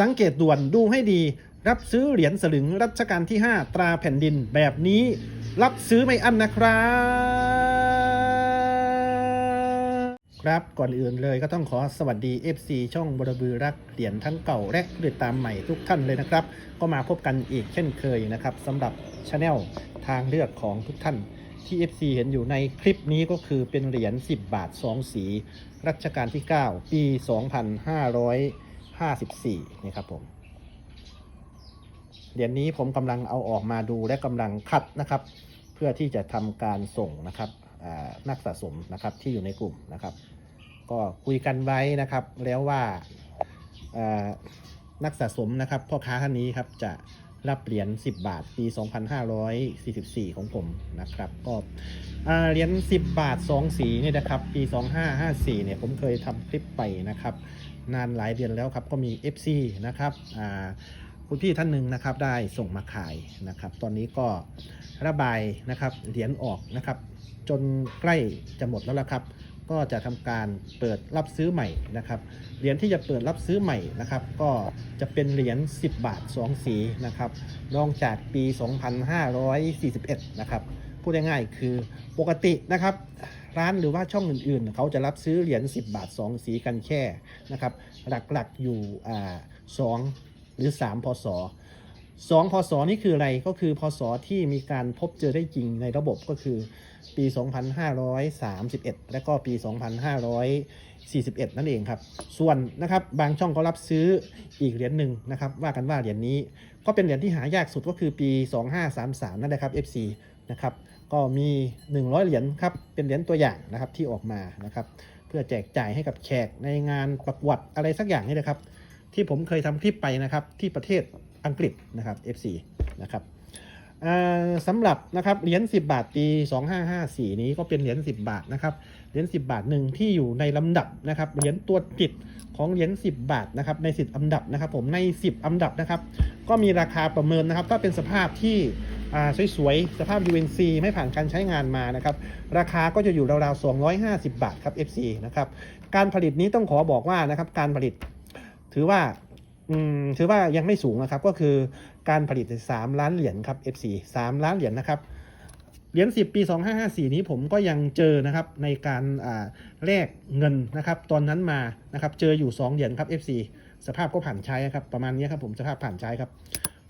สังเกตด่วนดูให้ดี รับซื้อเหรียญสลึงรัชกาลที่ 5 ตราแผ่นดินแบบนี้ รับซื้อไม่อั้นนะครับ ครับก่อนอื่นเลยก็ต้องขอสวัสดี FC ช่องบรบือรักเหรียญทั้งเก่าและผลิตตามใหม่ทุกท่านเลยนะครับ ก็มาพบกันอีกเช่นเคยนะครับสำหรับช anel ทางเลือกของทุกท่านที่ FC เห็นอยู่ในคลิปนี้ก็คือเป็นเหรียญ10 บาท 2 สี รัชกาลที่ 9 ปี 54 นี่ครับผม เหรียญนี้ผมกำลังเอาออกมาดูและกำลังคัดนะครับ เพื่อที่จะทำการส่งนะครับนักสะสมนะครับที่อยู่ในกลุ่มนะครับ ก็คุยกันไว้นะครับ แล้วว่านักสะสมนะครับพ่อค้าท่านนี้ครับจะรับเหรียญ10 บาทปี 2544 ของผมนะครับ ก็เหรียญ10 บาท 2 สีเนี่ยนะครับ ปี 2554 เนี่ยผมเคยทำคลิปไปนะครับ นานหลายเดือนแล้วครับก็มี FC นะครับคุณพี่ท่านหนึ่งนะครับได้ส่งมาขายนะครับ ตอนนี้ก็ระบายนะครับเหรียญออกนะครับ จนใกล้จะหมดแล้วละครับ ก็จะทำการเปิดรับซื้อใหม่นะครับเหรียญที่จะเปิดรับซื้อใหม่นะครับ ก็จะเป็นเหรียญ10 บาท 2 สีนะครับรองจากปี 2541 นะครับพูดง่ายๆคือปกตินะครับ ร้านหรือว่าช่องอื่นๆ เขาจะรับซื้อเหรียญ10 บาท 2 สีกันแค่นะครับหลักๆอยู่สอ่า2หรือ 3 พศ2พศนี่คืออะไรก็คือพศที่มีการพบเจอได้จริงในระบบก็คือปี 2531 และก็ปี 2541 นั่นเองครับ ส่วนนะครับบางช่องก็รับซื้ออีกเหรียญหนึ่งนะครับว่ากันว่าเหรียญนี้ก็เป็นเหรียญที่หายากสุดก็คือปี 2533 นั่นแหละครับ FC นะครับ ก็มี 100 เหรียญครับ เป็นเหรียญตัวอย่างนะครับที่ออกมานะครับ เพื่อแจกจ่ายให้กับแขกในงานประกวดอะไรสักอย่างนี่นะครับ ที่ผมเคยทำคลิปไปนะครับที่ประเทศอังกฤษนะครับ FC นะครับสำหรับนะครับเหรียญ10 บาทปี 2554 นี้ก็เป็นเหรียญ10 บาทนะครับเหรียญ10 บาทหนึ่งที่อยู่ในลำดับนะครับเหรียญตัวจิตของเหรียญ10 บาทนะครับใน 10 อันดับนะครับ ผมใน 10 อันดับนะครับ ก็มีราคาประเมินนะครับ ถ้าเป็นสภาพที่ สวยๆ สภาพ UNC ไม่ผ่านการใช้งานมานะครับ ราคาก็จะอยู่ราวๆ 250 บาทครับ FC นะครับ การผลิตนี้ต้องขอบอกว่านะครับ การผลิตถือว่าถือว่ายังไม่สูงนะครับ ก็คือการผลิต 3 ล้านเหรียญครับ FC 3 ล้านเหรียญนะครับ เหรียญ10 ปี 2554 นี้ผมก็ยังเจอนะครับในการแลกเงินนะครับ ตอนนั้นมานะครับ เจออยู่ 2 เหรียญครับ FC สภาพก็ผ่านใช้ครับ ประมาณนี้ครับผม สภาพผ่านใช้ครับ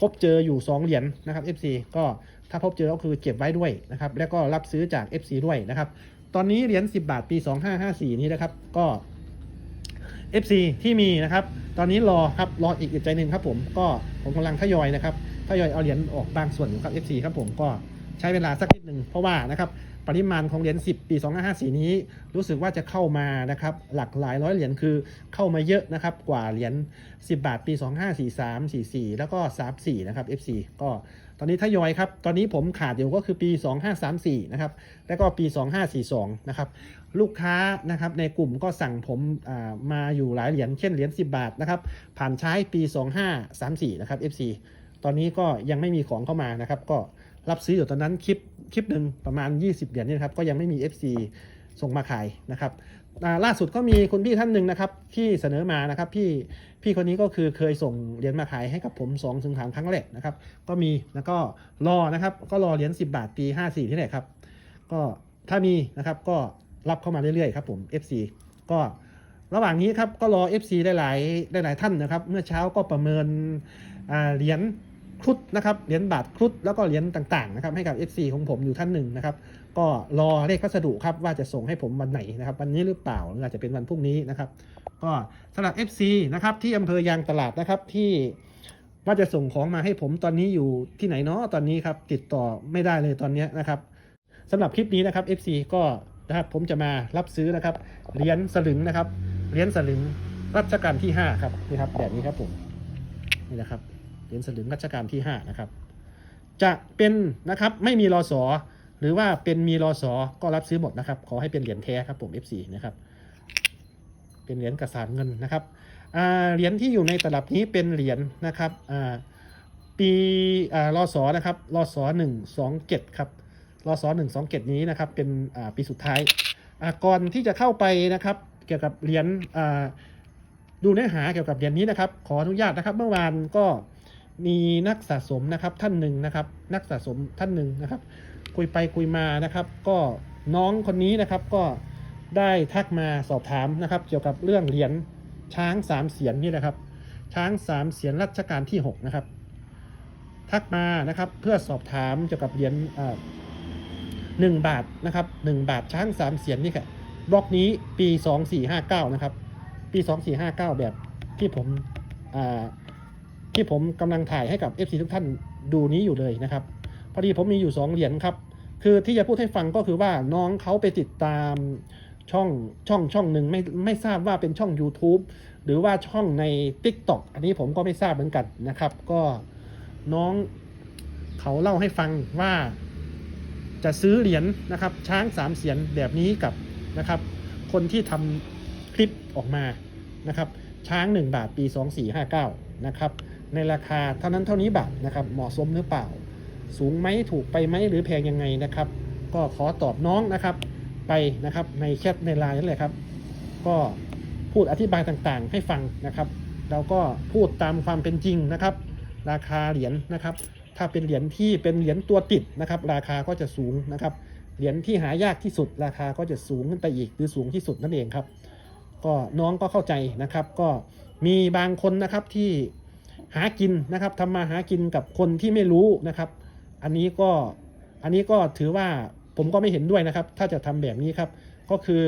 พบเจออยู่ 2 เหรียญนะครับ FC ก็ถ้าพบเจอก็คือเก็บไว้ด้วยนะครับ แล้วก็รับซื้อจาก FC ด้วยนะครับ ตอนนี้เหรียญ10 บาทปี 2554 นี้นะครับ ก็ FC ที่มีนะครับ ตอนนี้รอครับรออีกอึดใจหนึ่งครับผมก็ผมกำลังทยอยนะครับทยอยเอาเหรียญออกบางส่วนอยู่ครับ FC ครับผมก็ใช้เวลาสักนิดหนึ่งเพราะว่านะครับ ปริมาณของเหรียญ10 ปี 2554 นี้ รู้สึกว่าจะเข้ามานะครับหลักหลายร้อยเหรียญคือเข้ามาเยอะนะครับกว่าเหรียญ10 บาทปี 2543 44 แล้วก็ 34 นะครับ FC ก็ตอนนี้ทยอยครับ ตอนนี้ผมขาดอยู่ก็คือปี 2534 นะครับ แล้วก็ปี 2542 นะครับ ลูกค้านะครับในกลุ่มก็สั่งผมมาอยู่หลายเหรียญเช่นเหรียญ10 บาทนะครับผ่านใช้ปี 2534 นะครับ FC ตอนนี้ก็ยังไม่มีของเข้ามานะครับก็ รับซื้ออยู่ตอนนั้นคลิปคลิปหนึ่งประมาณ 20 เหรียญนี่นครับก็ยังไม่มี FC ส่งมาขายนะครับล่าสุดก็มีคุณพี่ท่านหนึ่งนะครับที่เสนอมานะครับพี่พี่คนนี้ก็คือเคยส่งเหรียญมาขายให้กับผม2องถึงสามครั้งแรกนะครับ ก็มีแล้วก็รอนะครับก็รอเหรียญ10 บาทปี54ที่ไหนครับก็ถ้ามีนะครับก็รับเข้ามาเรื่อยๆครับผม FC ก็ระหว่างนี้ครับก็รอ FC ได้หลายได้หลายท่านนะครับ เมื่อเช้าก็ประเมินเหรียญ ครุฑนะครับเหรียญบาทครุฑแล้วก็เหรียญต่างๆนะครับให้กับ FC ของผมอยู่ท่านหนึ่งนะครับก็รอเลขพัสดุครับว่าจะส่งให้ผมวันไหนนะครับวันนี้หรือเปล่าหรืออาจจะเป็นวันพรุ่งนี้นะครับก็สำหรับ FC นะครับที่อำเภอยางตลาดนะครับที่ว่าจะส่งของมาให้ผมตอนนี้อยู่ที่ไหนเนาะตอนนี้ครับติดต่อไม่ได้เลยตอนนี้นะครับสำหรับคลิปนี้นะครับ FC ก็นะครับผมจะมารับซื้อนะครับเหรียญสลึงนะครับเหรียญสลึงรัชกาลที่ 5 ครับนี่ครับแบบนี้ครับผมนี่นะครับ เหรียญสลึงรัชกาลที่ 5 นะครับ จะเป็นนะครับไม่มีรอสอหรือว่าเป็นมีรอสอก็รับซื้อหมดนะครับ ขอให้เป็นเหรียญแท้ครับผม FC นะครับ เป็นเหรียญกระสานเงินนะครับเหรียญที่อยู่ในตลับนี้เป็นเหรียญนะครับปีรอสอนะครับรอสอหนึ่งสองเจ็ดครับรอสอหนึ่งสองเกตนี้นะครับเป็นปีสุดท้ายก่อนที่จะเข้าไปนะครับ เกี่ยวกับเหรียญดูเนื้อหาเกี่ยวกับเหรียญนี้นะครับ ขออนุญาตนะครับ เมื่อวานก็ มีนักสะสมนะครับท่านหนึ่งนะครับ นักสะสมท่านหนึ่งนะครับ คุยไปคุยมานะครับ ก็น้องคนนี้นะครับก็ได้ทักมาสอบถามนะครับ เกี่ยวกับเรื่องเหรียญช้างสามเสียนนี่นะครับ ช้างสามเสียนรัชกาลที่หกนะครับทักมานะครับเพื่อสอบถามเกี่ยวกับเหรียญหนึ่งบาทนะครับหนึ่งบาทช้างสามเสียนนี่ค่ะบล็อกนี้ปีสองสี่ห้าเก้านะครับ ปีสองสี่ห้าเก้าแบบที่ผมอ่า ที่ผมกำลังถ่ายให้กับ FC ทุกท่านดูนี้อยู่เลยนะครับ พอดีผมมีอยู่ 2 เหรียญครับ คือที่จะพูดให้ฟังก็คือว่าน้องเขาไปติดตามช่องช่องช่องหนึ่งไม่ไม่ทราบว่าเป็นช่อง YouTube หรือว่าช่องใน TikTok อันนี้ผมก็ไม่ทราบเหมือนกันนะครับ ก็น้องเขาเล่าให้ฟังว่าจะซื้อเหรียญนะครับ ช้างสามเสียนแบบนี้กับนะครับ คนที่ทำคลิปออกมานะครับ ช้าง 1 บาทปี 2459 นะครับ ในราคาเท่านั้นเท่านี้บาทนะครับ เหมาะสมหรือเปล่า สูงไหมถูกไปไหมหรือแพงยังไงนะครับ ก็ขอตอบน้องนะครับ ไปนะครับในแชทในไลน์นั่นแหละครับ ก็พูดอธิบายต่างๆ ให้ฟังนะครับเราก็พูดตามความเป็นจริงนะครับ ราคาเหรียญนะครับ ถ้าเป็นเหรียญที่เป็นเหรียญตัวติดนะครับ ราคาก็จะสูงนะครับ เหรียญที่หายากที่สุด ราคาก็จะสูงขึ้นไปอีกหรือสูงที่สุดนั่นเองครับ ก็น้องก็เข้าใจนะครับ ก็มีบางคนนะครับที่ หากินนะครับทำมาหากินกับคนที่ไม่รู้นะครับ อันนี้ก็อันนี้ก็ถือว่าผมก็ไม่เห็นด้วยนะครับ ถ้าจะทำแบบนี้ครับ ก็คือ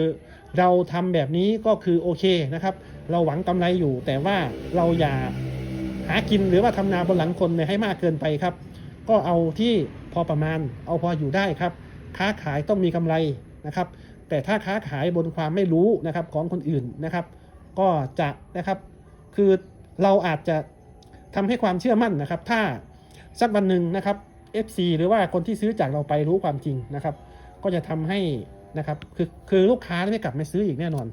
เราทำแบบนี้ก็คือโอเคนะครับ เราหวังกำไรอยู่ แต่ว่าเราอย่าหากินหรือว่าทำนาบนหลังคนเนี่ยให้มากเกินไปครับ ก็เอาที่พอประมาณเอาพออยู่ได้ครับ ค้าขายต้องมีกำไรนะครับ แต่ถ้าค้าขายบนความไม่รู้นะครับของคนอื่นนะครับ ก็จะนะครับคือเราอาจจะ ทำให้ความเชื่อมั่นนะครับ ถ้าสักวันหนึ่งนะครับ FC หรือว่าคนที่ซื้อจากเราไปรู้ความจริงนะครับ ก็จะทำให้นะครับคือคือลูกค้าไม่กลับมาซื้ออีกแน่นอน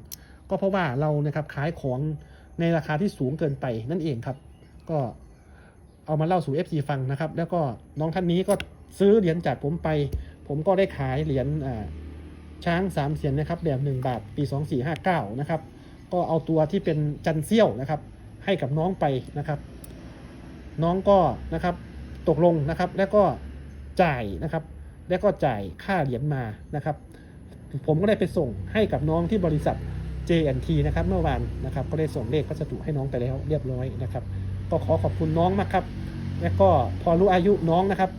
ก็เพราะว่าเรานะครับขายของในราคาที่สูงเกินไปนั่นเองครับ ก็เอามาเล่าสู่ FC ฟังนะครับ แล้วก็น้องท่านนี้ก็ซื้อเหรียญจากผมไป ผมก็ได้ขายเหรียญช้างสามเสียนนะครับแบบหนึ่งบาทปี2459นะครับ ก็เอาตัวที่เป็นจันเซี่ยวนะครับ ให้กับน้องไปนะครับ น้องก็นะครับตกลงนะครับ แล้วก็จ่ายนะครับ แล้วก็จ่ายค่าเหรียญมานะครับ ผมก็ได้ไปส่งให้กับน้องที่บริษัท JNT นะครับเมื่อวานนะครับ ก็ได้ส่งเลขพัสดุให้น้องไปแล้วเรียบร้อยนะครับ ก็ขอขอบคุณน้องมากครับ และก็พอรู้อายุน้องนะครับ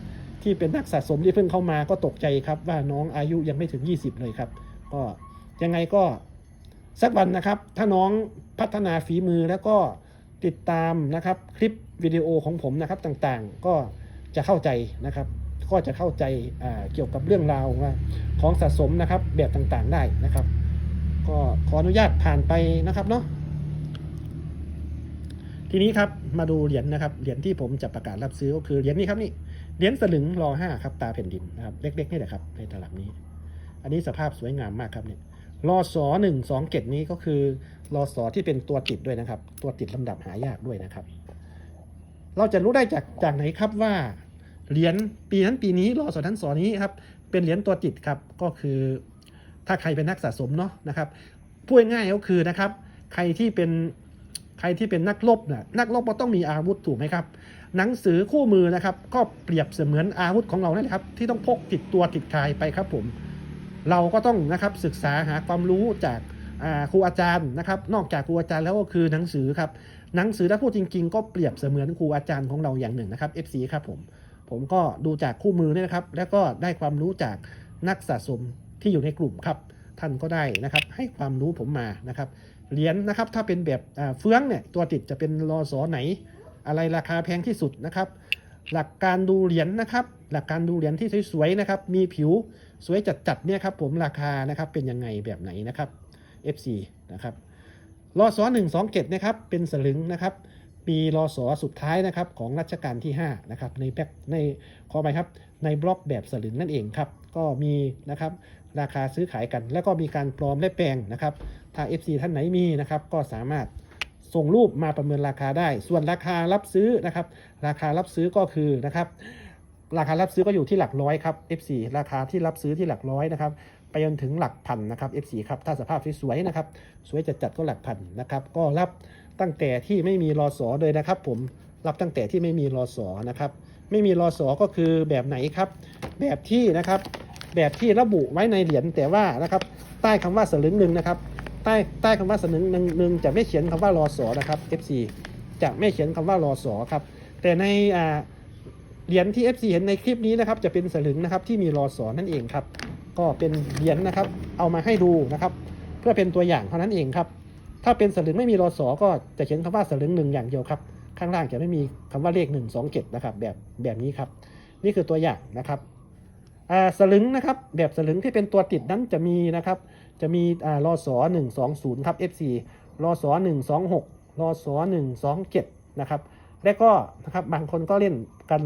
ที่เป็นนักสะสมที่เพิ่งเข้ามาก็ตกใจครับ ว่าน้องอายุยังไม่ถึง 20 เลยครับ ก็ยังไงก็สักวันนะครับ ถ้าน้องพัฒนาฝีมือแล้วก็ติดตามนะครับคลิป วิดีโอของผมนะครับต่างๆ ก็จะเข้าใจนะครับ ก็จะเข้าใจาเกี่ยวกับเรื่องราวของสะสมนะครับแบบต่างๆได้นะครับ ก็ขออนุญาตผ่านไปนะครับเนาะทีนี้ครับมาดูเหรียญนะครับเหรียญที่ผมจะประกาศรับซื้อก็คือเหรียญนี้ครับนี่เหรียญสลึงรอห้าครับตาแผ่นดินนะครับเล็กๆนี่แหละครับในตลับนี้ อันนี้สภาพสวยงามมากครับเนี่ยรอสอหนึ่งสองเกตนี้ก็คือรอสอที่เป็นตัวติดด้วยนะครับ ตัวติดลำดับหายากด้วยนะครับ เราจะรู้ได้จากจากไหนครับว่า เหรียญปีนั้นปีนี้รอสอทั้นสอนี้ครับเป็นเหรียญตัวติดครับก็คือถ้าใครเป็นนักสะสมเนาะนะครับพูดง่ายก็คือนะครับ ใครที่เป็นใครที่เป็นนักรบนะนักรบก็ต้องมีอาวุธถูกไหมครับ หนังสือคู่มือนะครับ ก็เปรียบเสมือนอาวุธของเรานั่นแหละครับ ที่ต้องพกติดตัวติดกายไปครับผม เราก็ต้องนะครับศึกษาหาความรู้จาก ครูอาจารย์นะครับ นอกจากครูอาจารย์แล้วก็คือหนังสือครับ หนังสือถ้าพูดจริง ๆ ก็เปรียบเสมือนครูอาจารย์ของเราอย่างหนึ่งนะครับ FC ครับผม ผมก็ดูจากคู่มือเนี่ยนะครับ แล้วก็ได้ความรู้จากนักสะสมที่อยู่ในกลุ่มครับ ท่านก็ได้นะครับ ให้ความรู้ผมมานะครับ เหรียญนะครับ ถ้าเป็นแบบเฟืองเนี่ย ตัวติดจะเป็นรอสอไหน อะไรราคาแพงที่สุดนะครับ หลักการดูเหรียญนะครับ หลักการดูเหรียญที่สวยๆนะครับ มีผิวสวยจัดๆเนี่ยครับผมราคานะครับเป็นยังไงแบบไหนนะครับ FC นะครับรอสอหนึ่งสองเกตนะครับเป็นสลึงนะครับปีรอสอสุดท้ายนะครับของรัชกาลที่5นะครับในแบ็คในขอไปครับในบล็อกแบบสลึงนั่นเองครับก็มีนะครับราคาซื้อขายกัน แล้วก็มีการปลอมและแปลงนะครับถ้า FC ท่านไหนมีนะครับก็สามารถส่งรูปมาประเมินราคาได้ ส่วนราคารับซื้อนะครับราคารับซื้อก็คือนะครับราคารับซื้อก็อยู่ที่หลักร้อยครับ F4 ราคาที่รับซื้อที่หลักร้อยนะครับ ไปจนถึงหลักพันนะครับ F4 ครับ ถ้าสภาพสวยๆนะครับ สวยจัดๆก็หลักพันนะครับ ก็รับตั้งแต่ที่ไม่มีรอสอเลยนะครับ ผม รับตั้งแต่ที่ไม่มีรอสอนะครับ ไม่มีรอสอก็คือแบบไหนครับ แบบที่นะครับ แบบที่ระบุไว้ในเหรียญแต่ว่านะครับ ใต้คำว่าสลึงหนึ่งนะครับ ใต้ใต้คำว่าสลึงหนึ่งหนึ่งจะไม่เขียนคำว่ารอสอนะครับ FC จะไม่เขียนคำว่ารอสอครับ แต่ในอ่าเหรียญที่ FC เห็นในคลิปนี้นะครับ จะเป็นสลึงนะครับที่มีรอสอนั่นเองครับ ก็เป็นเหรียญนะครับ เอามาให้ดูนะครับ เพื่อเป็นตัวอย่างเท่านั้นเองครับ ถ้าเป็นสลึงไม่มีรอสอก็จะเขียนคำว่าสลึงหนึ่งอย่างเดียวครับ ข้างล่างจะไม่มีคำว่าเลขหนึ่งสองเจ็ดนะครับ แบบแบบนี้ครับ นี่คือตัวอย่างนะครับอ่าสลึงนะครับ แบบสลึงที่เป็นตัวติดนั้นจะมีนะครับ จะมีอ่ารอสอหนึ่งสองศูนย์ครับ FC รอสอหนึ่งสองหกรอสอหนึ่งสองเจ็ดนะครับ และก็นะครับบางคนก็เล่นกัน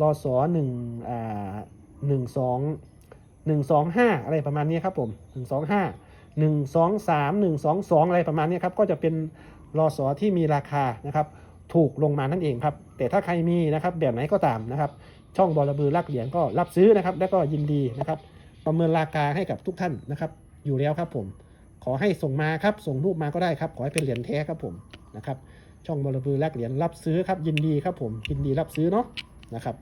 รอสอหนึ่งอ่าหนึ่งสอง หนึ่งสองห้าอะไรประมาณนี้ครับผมหนึ่งสองห้าหนึ่งสองสามหนึ่งสองสองอะไรประมาณนี้ครับก็จะเป็นรอสอที่มีราคานะครับถูกลงมานั่นเองครับ แต่ถ้าใครมีนะครับแบบไหนก็ตามนะครับ ช่องบอระบือลักเหรียญก็รับซื้อนะครับ และก็ยินดีนะครับ ประเมินราคาให้กับทุกท่านนะครับ อยู่แล้วครับผม ขอให้ส่งมาครับส่งรูปมาก็ได้ครับ ขอให้เป็นเหรียญแท้ครับผมนะครับ ช่องบอระบือแลกเหรียญรับซื้อครับ ยินดีครับผมยินดีรับซื้อเนาะนะครับ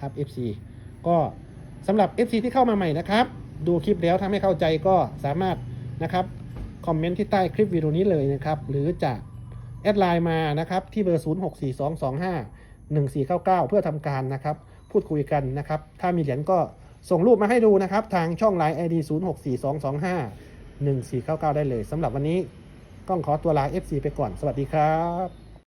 ครับ FC ก็สำหรับ FC ที่เข้ามาใหม่นะครับ ดูคลิปแล้วถ้าไม่เข้าใจก็สามารถนะครับคอมเมนต์ที่ใต้คลิปวิดีโอนี้เลยนะครับ หรือจะแอดไลน์มานะครับ ที่เบอร์ 0642251499 เพื่อทำการนะครับ พูดคุยกันนะครับ ถ้ามีเหรียญก็ส่งรูปมาให้ดูนะครับ ทางช่องไลน์ ID 0642251499 ได้เลยสำหรับวันนี้ก้องขอตัวลา FC ไปก่อน สวัสดีครับ